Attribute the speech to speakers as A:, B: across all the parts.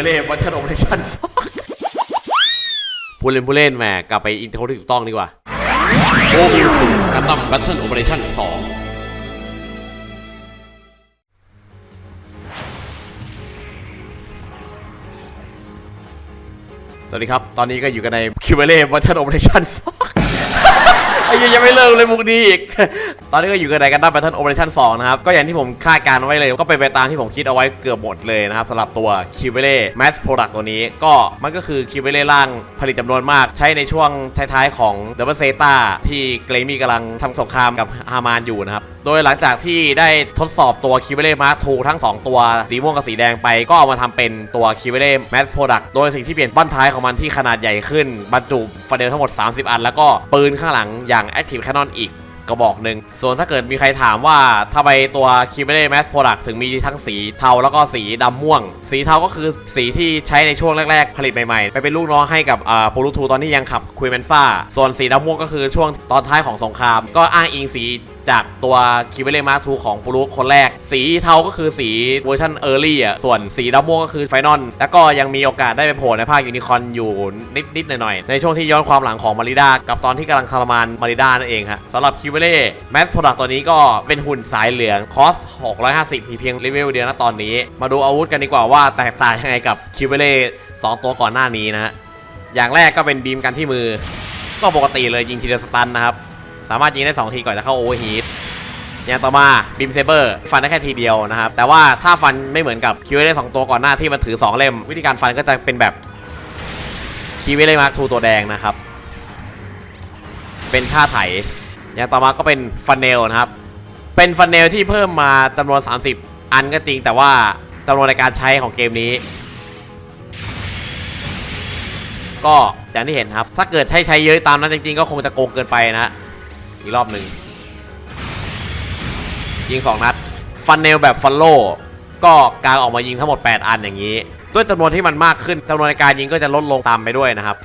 A: โอ้มิวสิคิวเบเล่บัตเทิลโอเปอเรชั่นสองผู้เล่นผู้เล่นแหมกลับไปอินโทรที่ถูกต้องดีกว่า โอ้มิวสิกันดั้มบัตเทิลโอเปอเรชั่นสองสวัสดีครับ ตอนนี้ก็อยู่กันในคิวเบเล่บัตเทิลโอเปอเรชั่นสอง ไอ้ยังไม่เลิกเลยมุกนี้อีก ตอนนี้ก็อยู่กันในกันดั้มแบทเทิลโอเปอเรชั่น2นะครับ ก็อย่างที่ผมคาดการณ์ไว้เลย ก็เป็นไปตามที่ผมคิดเอาไว้เกือบหมดเลยนะครับสำหรับตัวคิวเบเล่แมสโปรดักตัวนี้ ก็มันก็คือคิวเบเล่ร่างผลิตจำนวนมาก ใช้ในช่วงท้ายๆของเด v เ l เซตาที่เกรมี่กำลังทำสงครามกับฮามานอยู่นะครับโดยหลังจากที่ได้ทดสอบตัวคิวเบเล่มาร์ทูทั้ง 2 ตัวสีม่วงกับสีแดงไป ก็เอามาทำเป็นตัวคิวเบเล่แมสโปรดักโดยสิ่งที่เปลี่ยนบ้านท้ายของมันที่ขนาดใหญ่ขึ้น บรรจุฟาเดลทั้งหมด 30 อัน แล้วก็ปืนข้างหลังอย่าง Active Cannon อีกกระบอกหนึ่ง ส่วนถ้าเกิดมีใครถามว่าทำไมตัว k i b e r e Mass Product ถึงมีทั้งสีเทาแล้วก็สีดำม่วง สีเทาก็คือสีที่ใช้ในช่วงแรก ๆ ผลิตใหม่ๆ ไปเป็นลูกน้องให้กับอ่าปูรูทูตอนที่ยังขับคุยแมนซ่า ส่วนสีดำม่วงก็คือช่วงตอนท้ายของสงคราม ก็อ้างอิงสีจากตัว k i b e r e Mark II ของปูรูคนแรก สีเทาก็คือสีเวอร์ชัน Early อะ ส่วนสีดำม่วงก็คือไฟนอลแล้วก็ยังมีโอกาสได้ไปโผล่ในภาคยูนิคอนอยู่นิดๆหน่อยๆ ในช่วงที่ย้อนความหลังของมาริดากับตอนที่กำลังทรมานมาริดานั่นเองฮะสำหรับคิวเบเล่แมสโปรดักตัวนี้ก็เป็นหุ่นสายเหลืองคอส 650 มีเพียงเลเวลเดียวนะตอนนี้ มาดูอาวุธกันดีกว่าว่าแตกต่างยังไงกับคิวเบเล่สองตัวก่อนหน้านี้นะฮะอย่างแรกก็เป็นบีมกันที่มือ ก็ปกติเลยยิงทีเดียวสตันนะครับ สามารถยิงได้ 2 ทีก่อนจะเข้าโอเวอร์ฮีทอย่างต่อมาบิมเซเบอร์ฟันได้แค่ทีเดียวนะครับ แต่ว่าถ้าฟันไม่เหมือนกับคิวเวเล่สองตัวก่อนหน้าที่มันถือ 2 เล่ม วิธีการฟันก็จะเป็นแบบคิวเวเล่มาร์คทูตัวแดงนะครับ เป็นท่าไถอย่างต่อมาก็เป็นฟันเนลนะครับ เป็นฟันเนลที่เพิ่มมาจำนวน 30 อันก็จริง แต่ว่าจำนวนในการใช้ของเกมนี้ ก็อย่างที่เห็นครับ ถ้าเกิดให้ใช้เยอะตามนั้นจริง ๆ ก็คงจะโกงเกินไปนะ อีกรอบหนึ่งยิง 2 นัด ฟันเนลแบบฟันโลก็กางออกมายิงทั้งหมด 8 อันอย่างนี้ ด้วยจำนวนที่มันมากขึ้นจำนวนในการยิงก็จะลดลงตามไปด้วยนะครับ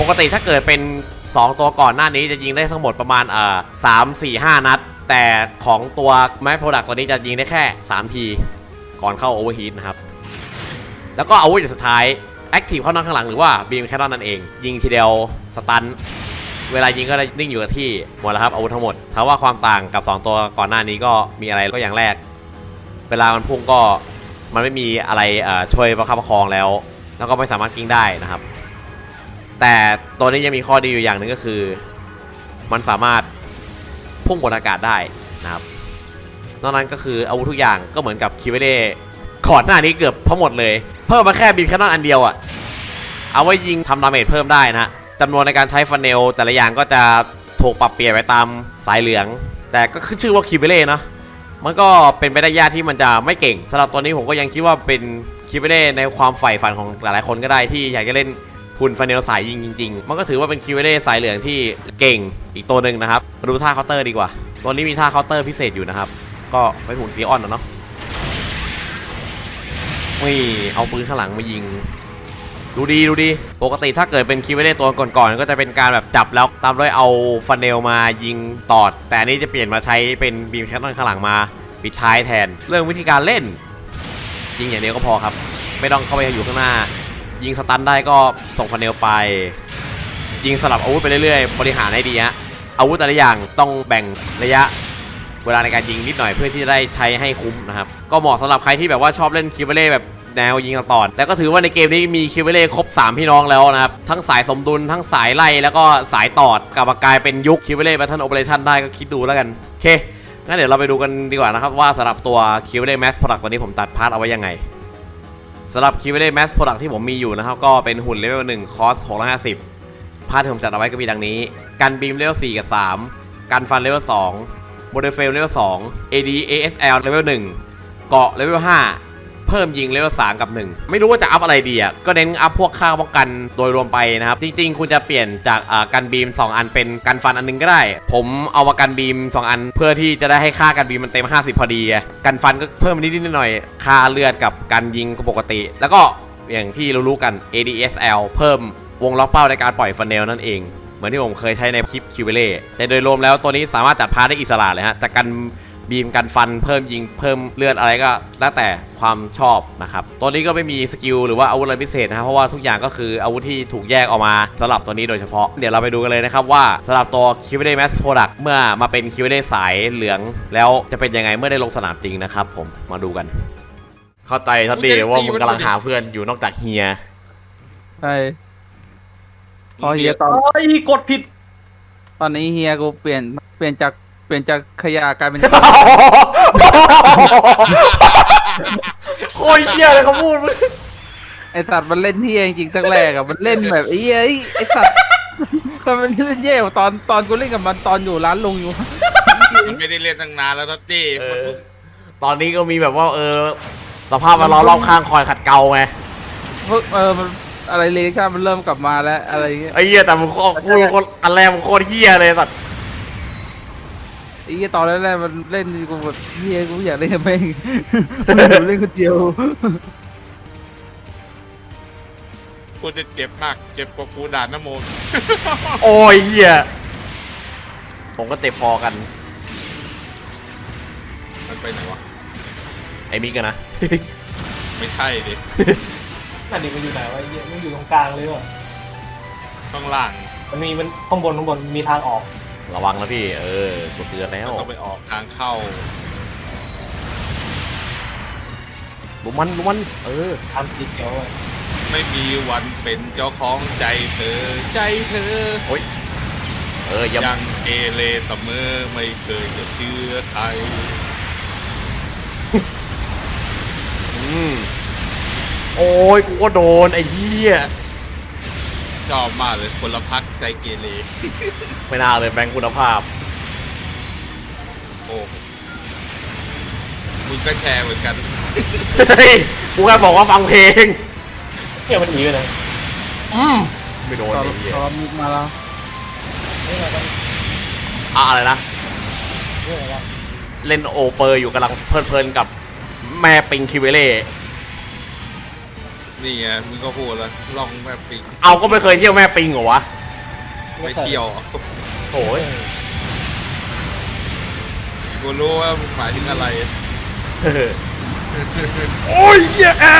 A: ปกติถ้าเกิดเป็น 2 ตัวก่อนหน้านี้จะยิงได้ทั้งหมดประมาณเอ่อสามสี่ห้านัด แต่ของตัวแม็กโปรดักตัวนี้จะยิงได้แค่ 3 ที ก่อนเข้าโอเวอร์ฮีทนะครับ แล้วก็อาวุธสุดท้าย แอคทีฟเข้านั่งข้างหลังหรือว่าบีมแคนนอนนั่นเอง ยิงทีเดียวสตันเวลายิงก็ได้นิ่งอยู่กับที่หมดแล้วครับอาวุธทั้งหมดถ้าว่าความต่างกับ 2 ตัวก่อนหน้านี้ก็มีอะไรก็อย่างแรก เวลามันพุ่งก็มันไม่มีอะไรช่วยประคับประคองแล้ว แล้วก็ไม่สามารถกิ้งได้นะครับ แต่ตัวนี้ยังมีข้อดีอยู่อย่างหนึ่งก็คือ มันสามารถพุ่งบนอากาศได้นะครับ นอกนั้นก็คืออาวุธทุกอย่างก็เหมือนกับคิเวเล่ก่อนหน้านี้เกือบทั้งหมดเลย เพิ่มมาแค่บีมแคนนอนอันเดียวอะเอาไว้ยิงทำดาเมจเพิ่มได้นะจำนวนในการใช้ฟันเนลแต่ละอย่างก็จะถูกปรับเปลี่ยนไปตามสายเหลือง แต่ก็ขึ้นชื่อว่าคิเบเล่นะมันก็เป็นไปได้ยากที่มันจะไม่เก่งสำหรับตัวนี้ผมก็ยังคิดว่าเป็นคิเบเล่ในความใฝ่ฝันของหลายๆคนก็ได้ที่อยากจะเล่นหุ่นฟันเนลสายยิงจริง ๆ มันก็ถือว่าเป็นคิเบเล่สายเหลืองที่เก่งอีกตัวหนึ่งนะครับมาดูท่าเคาน์เตอร์ดีกว่า ตัวนี้มีท่าเคาน์เตอร์พิเศษอยู่นะครับก็เป็นหุ่นซีอ่อนเนาะ นี่เอาปืนข้างหลังมายิง ดูดีดูดีปกติถ้าเกิดเป็นคิวเวเดตัวก่อนๆก็จะเป็นการแบบจับแล้วตามด้วยเอาฟันเนลมายิงตอด แต่อันนี้จะเปลี่ยนมาใช้เป็นบีมแคทนอนข้างหลังมาปิดท้ายแทน เรื่องวิธีการเล่น ยิงอย่างเดียวก็พอครับ ไม่ต้องเข้าไปอยู่ข้างหน้า ยิงสตันได้ก็ส่งฟันเนลไป ยิงสลับอาวุธไปเรื่อยๆ บริหารให้ดีฮะอาวุธแต่ละอย่างต้องแบ่งระยะ เวลาในการยิงนิดหน่อยเพื่อที่จะได้ใช้ให้คุ้มนะครับ ก็เหมาะสำหรับใครที่แบบว่าชอบเล่นคิวเบเล่แบบแนวยิงต่อดแต่ก็ถือว่าในเกมนี้มีคิวเบเล่ครบ 3 พี่น้องแล้วนะครับ ทั้งสายสมดุลทั้งสายไล่แล้วก็สายตอดกลับมากลายเป็นยุคคิวเบเล่แบทเทิลโอเปอเรชั่นได้ก็คิดดูแล้วกันโอเคงั้นเดี๋ยวเราไปดูกันดีกว่านะครับว่าสำหรับตัวคิวเบเล่แมสโปรดักตัวนี้ผมตัดพาร์ทเอาไว้ยังไงสำหรับคิวเบเล่แมสโปรดักที่ผมมีอยู่นะครับก็เป็นหุ่นเลเวล1คอส650พาร์ทที่ผมจัดเอาไว้ก็มีดังนี้ กันบีมเลเวล4กับ3กันฟันเลเวล2 โมเดลเฟลเลเวล2 AD ASL เลเวล1เกาะเลเวล5เพิ่มยิงเลเวล3กับ 1 ไม่รู้ว่าจะอัพอะไรดีอะก็เน้นอัพพวกค่าป้องกันโดยรวมไปนะครับ จริงๆ คุณจะเปลี่ยนจากอ่ากันบีม 2 อันเป็นกันฟันอันหนึงก็ได้ ผมเอามากันบีม 2 อัน เพื่อที่จะได้ให้ค่ากันบีมมันเต็ม 50 พอดี กันฟันก็เพิ่มนิดๆหน่อยๆค่าเลือดกับการยิงก็ปกติ แล้วก็อย่างที่รู้ๆกัน ADSL เพิ่มวงล็อกเป้าในการปล่อยฟันเนลนั่นเอง เหมือนที่ผมเคยใช้ในคลิปคิวเบเล่แต่โดยรวมแล้วตัวนี้สามารถจัดพาร์ได้อิสระเลยฮะจากกันบีมกันฟันเพิ่มยิงเพิ่มเลือดอะไรก็แล้วแต่ความชอบนะครับตัวนี้ก็ไม่มีสกิลหรือว่าอาวุธอะไรพิเศษนะครับเพราะว่าทุกอย่างก็คืออาวุธที่ถูกแยกออกมาสำหรับตัวนี้โดยเฉพาะ เดี๋ยวเราไปดูกันเลยนะครับว่าสำหรับตัว q v d Mass Product เมื่อมาเป็น q v d สายเหลือง แล้วจะเป็นยังไงเมื่อได้ลงสนามจริงนะครับผมมาดูกัน เข้าใจทัดดีว่ามึงกำลังหาเพื่อนอยู่นอกจากเฮีย
B: ใช่ พอเฮียตอน
C: โอ้ยกดผิด
B: ตอนนี้เฮียกูเปลี่ยนเปลี่ยนจากเปลี่ยนจากขยะกลายเป็น
A: โคตรเฮียเลยเขาพูดมึง
B: ไอสัตว์มันเล่นเฮียจริงๆตั้งแรกอะมันเล่นแบบไอ้เหี้ยไอ้ไอสัตว์มันมันเล่นเย่กว่าตอนตอนกูเล่นกับมันตอนอยู่ร้านลุงอยู่
D: มันไม่ได้เล่นตั้งนานแล้วนะตี้
A: เออตอนนี้ก็มีแบบว่า เออ สภาพแวดล้อมรอบข้างคอยขัดเกลาไง
B: พวกเออมัน อะไรเลยค่ะมันเริ่มกลับมาแล้วอะไรเงี้ย
A: ไอ้เหี้ยแต่มึงโคตรพูดโคตรอันแรกมึงโคตรเหี้ยเลยสัตว์
B: ไอ้เหี้ยตอนแรกๆมันเล่นกูแบบเฮียกูอยากเล่นกับแม่งมันอยู่เล่นคนเดียว
D: กูจะเจ็บมาก เจ็บกว่ากูด่านน้ำโมน
A: โอ้ยเหี้ยผมก็เตะพอกัน
D: มันไปไหนวะ
A: ไอ้มิกกันนะ
D: ไม่ใช่ดิ
C: นั่นดิมันอยู่ไหนวะไอ้เหี้ยมันอยู่ตรงกลางเลยวะ
D: ข้างล่าง
C: มันมีมันข้างบนข้างบนมีทางออก
A: ระวังนะพี่ เออกูเตือนแล้ว
D: ต้องไปออกทางเข้า
A: บุมันบุมัน เออ
C: ทำสีเขียวอะ
D: ไม่มีวันเป็นเจ้าของใจเธอ ใจเธอ
A: โอ้ยเอออย่า
D: ยังเกเรเสมอไม่เคยจะเชื่อใคร
A: อืม โอ้ยกูก็โดนไอ้เหี้ย
D: ชอบมากเลยคนละพักใจเกเร
A: ไม่น่าเลยแบงค์คุณภาพ
D: โอ้มึงก็แชร์เหมือนกัน
A: เฮ้ยกูแค่บอกว่าฟังเพลง
C: เนี่ยมันหนีไปไหน
A: ไม่โดน
B: ตอน
A: ไอ้เหี้ย
B: ตอนมีมาแล้ว
A: อะอะไรนะ
C: เรื่องอะไรวะ
A: เล่นโอเปอร์อยู่กำลังเพลินๆกับแม่ปิงคิเวเล่
D: นี่ไงมึงก็พูดแล้วลองแบบปิง
A: เอาก็ไม่เคยเที่ยวแม่ปิงเหรอวะ
D: ไม่เที่ยว
A: โอ้ย
D: กูรู้ว่ามึงหมายถึงอะไร
A: โอ้ยเหี้ยอะ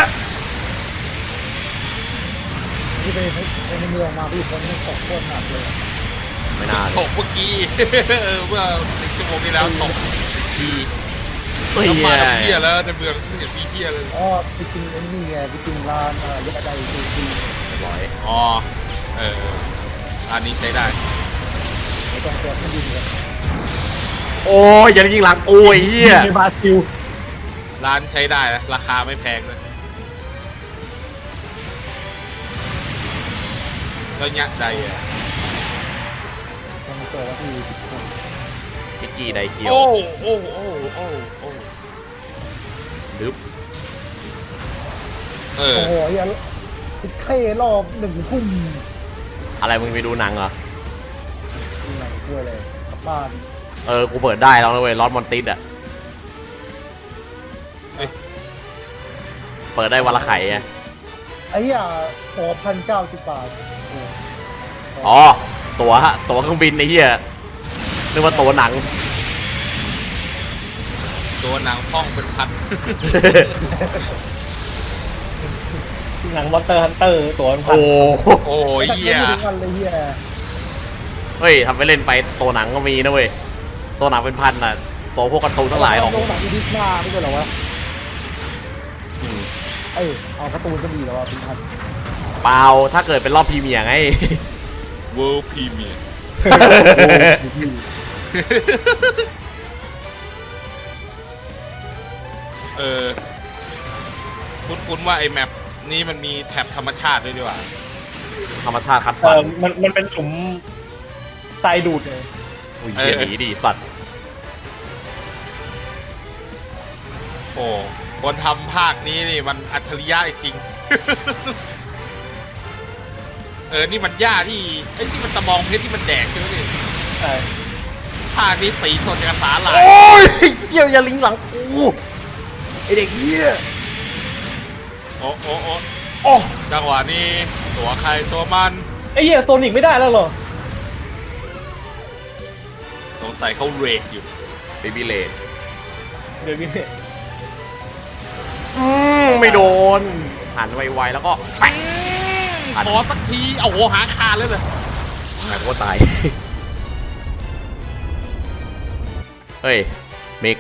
C: ที่ไปไปในเมืองมาพี่คนนี้ตกโคตรหนักเลย
A: ไม่น่าเล
D: ต
A: ย
D: กเมื่อกี้ เออเมื่อหนึ่งชั่วโมงที่แล้วตก
A: ที่ เฮ้ย
D: น้ำ
A: เหี้
D: มายน้ำเพี้ยแล้วในเมืองไม่เห็นมีเพี้ยเลย
C: อ๋อไปกินไอ้นี่ไงไปกินร้านอะยาใดจริง
A: เรียบร้อย
D: อ๋อเอออันนี้ใช้ได้
C: ๆไม่ต้องเสียเครื่องบินเลย
A: โอ้ยอย่ายิงหลังกูไอ้เหี้ย
C: ในบราซิล
D: ร้านใช้ได้นะราคาไม่แพงเลยแล้วยักษ์ใดอะ
C: มันเกิดแล้วพี่
A: พิกกี้ไดเกียว
D: โอ้โอ้โอ้โอ้โอ้
A: ดึบ
D: เออ
C: โอ้โหอย่าติดเท่รอบหนึ่งทุ่ม
A: อะไรมึงไปดูหนังเหรอ
C: นี่ไงช่วยเลยกลับบ้าน
A: เออ กูเปิดได้แล้วนะเว้ยลอตมอนติสอะ
D: เอ้ย
A: เปิดได้วันละไข่อะ
C: ไอ้เหี้ยสองพันเก้าสิบบาทโอ้
A: อ๋อ ตั๋วฮะตั๋วเครื่องบินไอ้เหี้ยนึกว่าตั๋วหนัง
D: ตัวหนังพ่องเป็นพัน
C: หนังมอนเตอร์ฮันเตอร์ตัวมันพัน
A: โอ้โห
D: โอ้ย
C: แต่
D: เหี้ย
C: ไม่ถึงวันเลยเหี้ย
A: เฮ้ยทำไปเล่นไปตัวหนังก็มีนะเว้ยตัวหนังเป็นพันอะตัวพวกการ์ตูนทั้งหลายของ
C: โรงหนังอีดิสหน้าไม่ใช่เหรอวะ
A: อืม
C: เอ้ยเอาการ์ตูนก็ดีแล้ววะเป็นพัน
A: เปล่าถ้าเกิดเป็นรอบพรีเมียร์ไง
D: เวิร์พรีเมียร์เออ คุ้นๆว่าไอ้แมป นี้มันมีแท็บธรรมชาติด้วยดีกว่า
A: ธรรมชาติคัด
C: เอ
A: ฟัน
C: อมันมันเป็นหลุมทรายดูดเลย
A: อุ้ยเหี้ย
D: เออ
A: ดีดีสัตว์
D: โอ้คนทำภาคนี้นี่มันอัจฉริยะจริง เออ นี่มันหญ้าที่ไอ้ยที่มันตะมองเพชรที่มันแดกใช่ไหมนี่
C: ใช่
D: ภาคนี้สีสดจากบสาหร่าย
A: โอ้ยเหี้ยอย่าลิงหลังกูไอเด็กเหี้ย
D: โอ้โอ้โอ้
A: โอ้
D: จังหวะนี้ตัวใครตัวมัน
C: ไอ้เหี้ยโซนิกไม่ได้แล้วเหรอ
D: สงสัยเขาเรกอยู่
A: เบบี้เลด
C: เดี๋ยวนี้
A: อืมไม่โดนหันไวๆแล้วก็แป๊กอัด
D: ขอสักทีเอาโหหางขาดเลยเลย
A: หายก็ตาย เฮ้ยมิก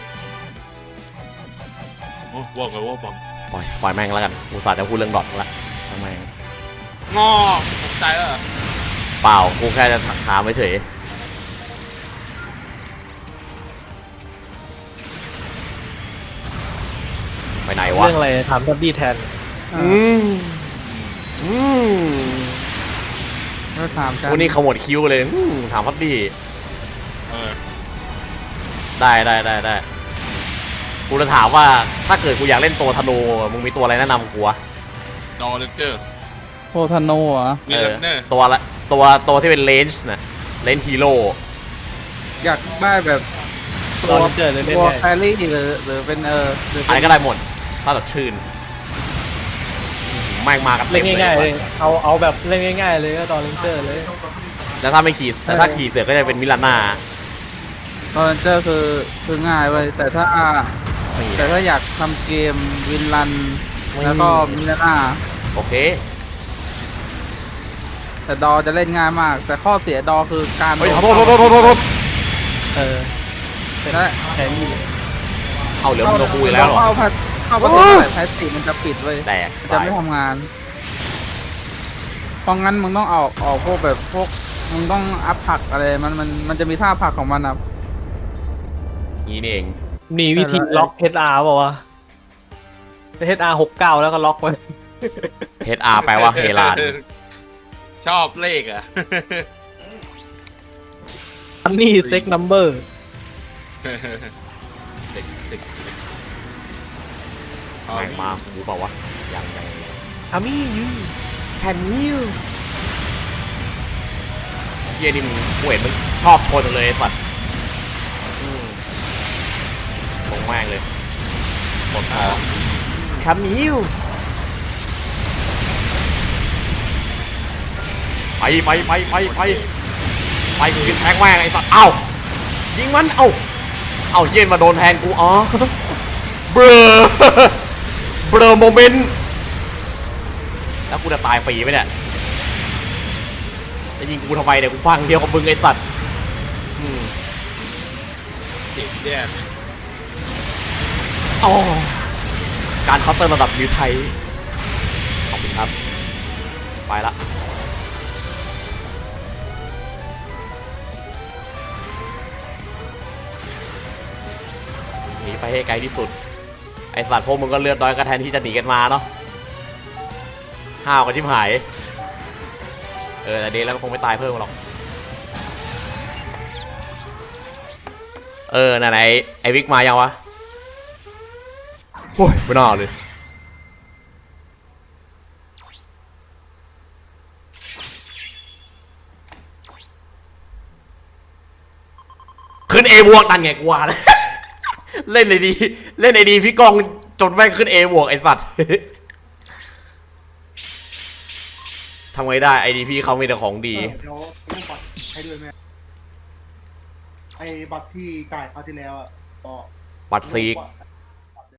D: โอ้ว่าไงว่าบัง
A: ปล่อยปล่อยแม่งแล้วกันอุตส่าห์จะพูดเรื่องดอทละช่างแม่ง
D: งอตกใจแล้วเหรอ
A: เปล่ากูแค่จะถามเฉยไปไหนวะ
C: เรื่องอะไรถามดับบี้แทน
A: อืมอืม
B: ก็ถามกัน
A: วันนี้ขมวดคิ้วเลยอืมถามพัดดี
D: เออ
A: ได้ได้ได้ได้ กูจะถามว่าถ้าเกิดกูอยากเล่นตัวธนูมึงมีตัวอะไรแนะนำกูวะ
D: ดอเลนเจอร์
B: โพธาโนเหรอ
D: มี
A: เอ
D: เล
A: อน
D: เนอร์
A: ตัวละตัวตัวที่เป็นเลนจ์นะเลนจ์ฮีโร่
B: อยากได้แบบ
C: ตอนเจอเลยเล่น
B: ตัว
C: ไง
B: แครี่หรือหรือเป็นเออหรือ
A: อะ
B: เป็
A: ไร
B: น
A: ก็ได้หมดถ้าสดชื่นแม่งมากันเต็
C: เล่
A: ม
C: น
A: เลย
C: ง่ายๆเลย เอาเอาแบบเล่นง่ายๆเลยก็ตอนเลนเจอร์เลย
A: แล้วถ้าไม่ขี่แต่ถ้าขี่เสือก็จะเป็นมิลาน่า
B: ตอนเจอคือคือง่ายเว้ยแต่ถ้า
A: นี่
B: แต่ถ้าอยากทำเกมวินลัน แล้วก็มิลาน่า
A: โอเค
B: แต่ดอจะเล่นง่ายมาก แต่ข้อเสียดอคือการ
A: เฮ้ยขอโทษโทษโทษโทษโทษโทษ
C: เออ
B: ได้
C: แทนนี่เลย
A: เอาเหลือมึงกับกูอีกแล้วเหรอ
B: เข้าพัดเข้าพัด
A: เออ
B: แพสติมันจะปิดเว้ย
A: แตก
B: มันจะไม่ทำงาน เพราะงั้นมึงต้องออกออกพวกแบบพวกมึงต้องอัพผักอะไรมันมันมันจะมีท่าผักของมันอะ
A: นี่นี่เอง
C: มีวิธีล็อก HR เปล่าวะ HR หกเก้าแล้วก็ล็อกไว้
A: HR แปลว่าเฮลาน
D: ชอบเลขอะ
C: อันนี้เซ็กนัมเบอร์
D: เด็กเด็กเด็ก
A: แม่งมากูเปล่าวะ ยังยังยัง
C: อามี่ยู
A: แคนยูเฮียนี่มึงกูเห็นมึงชอบชนเลยไอ้สัตว์ ลงแม่งเลยกดคอคามิวไปไปไปไปไปไปกูยิงแทงแม่งไอ้สัตว์เอ้ายิงมันเอ้าเอ้าเย็นมาโดนแทนกูอ๋อเบลอเบลอโมเมนต์แล้วกูจะตายฟรีไหมเนี่ยจะยิงกูทำไมเนี่ยกูฟังเดียวกับมึงไอ้สัตว์อืม
D: เด็กเนี่ย
A: อ๋อการเคาน์เตอร์ระดับนิวไทยขอบคุณครับ ไปละหนีไปให้ไกลที่สุด ไอสัตว์พวกมึงก็เลือดน้อยก็แทนที่จะหนีกันมาเนาะห้าวกันชิบหาย เออแต่เดย์แล้วคงไม่ตายเพิ่มหรอก เออไหนไหนไอวิกมายังวะ โอ้ยไม่น่าเลยขึ้นเอบวกนั่นไงกูว่าเลยเล่นในดี เล่นในดีพี่กองจนแม่งขึ้นเอบวกไอ้สัตว์ทำไงได้ไอดีพี่เขามีแต่ของดี
E: เออเดี๋ยวเรื่องบัตรให้ด้วยแม่ไอ้บัตรที่จ่ายคราวที่แล้วอะก็
A: บัตรซีก